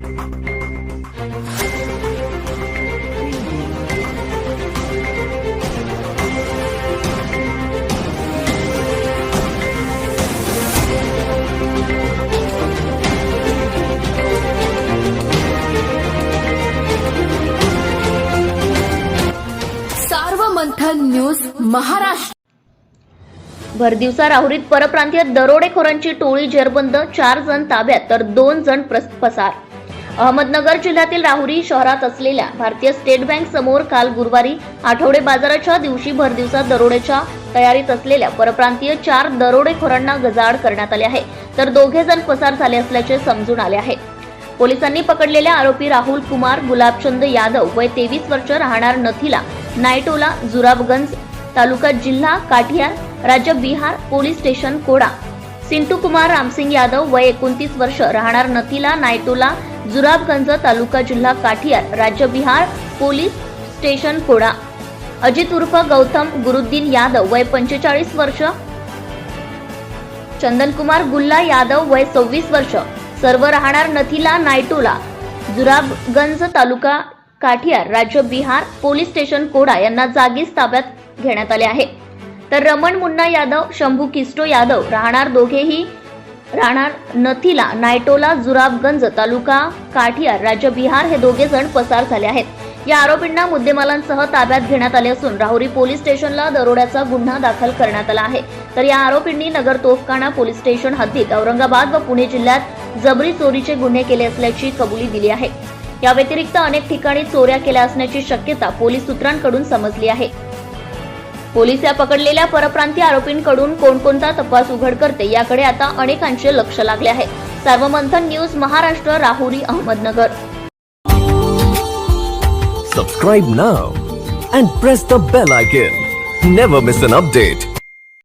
Sarvamanthan news Maharashtra. भरदिवसा राहुरीत परप्रांतीय दरोडेखोरांची टोळी जेरबंद चार जण ताब्यात तर दोन जण पसार अहमदनगर जिल्ह्यातील राहुरी शहरात असलेल्या भारतीय स्टेट बँक समोर काल गुरुवारी आठवडे बाजाराच्या दिवशी भरदिवसा दरोड्याच्या तयारीत असलेल्या परप्रांतीय चार दरोडेखोरांना गजाआड करण्यात आले आहे. तर दोघे जण पसार झाले असल्याचे समजून आले आहे. पोलिसांनी पकडलेल्या आरोपी राहुल कुमार गुलाबचंद यादव वय तेवीस वर्ष राहणार नथीला नायटोला जुराबगंज तालुका जिल्हा काठियार राज्य बिहार पोलीस स्टेशन कोडा. सिंटू कुमार रामसिंग यादव वय एकोणतीस वर्ष राहणार नथीला नायटोला जुराबगंज तालुका जिल्हा काठियार राज्य बिहार पोलीस स्टेशन कोडा अजित उर्फ गौतम गुरुद्दीन यादव वय पंचेचाळीस वर्ष. चंदनकुमार गुल्ला यादव वय सव्वीस वर्ष. सर्व राहणार नथीला नायटोला. जुराबगंज तालुका काठियार राज्य बिहार पोलीस स्टेशन कोडा यांना जागीच ताब्यात घेण्यात आले आहे. तर रमण मुन्ना यादव शंभू किस्टो यादव राहणार दोघेही राहणार नथीला नायटोला जुराबगंज तालुका काठियार राज्य बिहार हे दोघे जण पसार झाले आहेत. या आरोपींना मुद्देमालांसह ताब्यात घेण्यात आले असून राहुरी पोलीस स्टेशनला दरोड्याचा गुन्हा दाखल करण्यात आला आहे. तर या आरोपींनी नगर तोफखाना पोलीस स्टेशन हद्दीत औरंगाबाद व पुणे जिल्ह्यात जबरी चोरीचे गुन्हे केले असल्याची कबुली दिली आहे. या व्यतिरिक्त अनेक ठिकाणी चोऱ्या केल्या असण्याची शक्यता पोलीस सूत्रांकडून समजली आहे. पोलीस या पकडलेल्या परप्रांतीय आरोपींकडून कोणकोणता तपास उघड करते याकडे आता अनेकांचे लक्ष लागले आहे. Sarvamanthan news Maharashtra Rahuri Ahmednagar. Subscribe now and press the bell icon never miss an update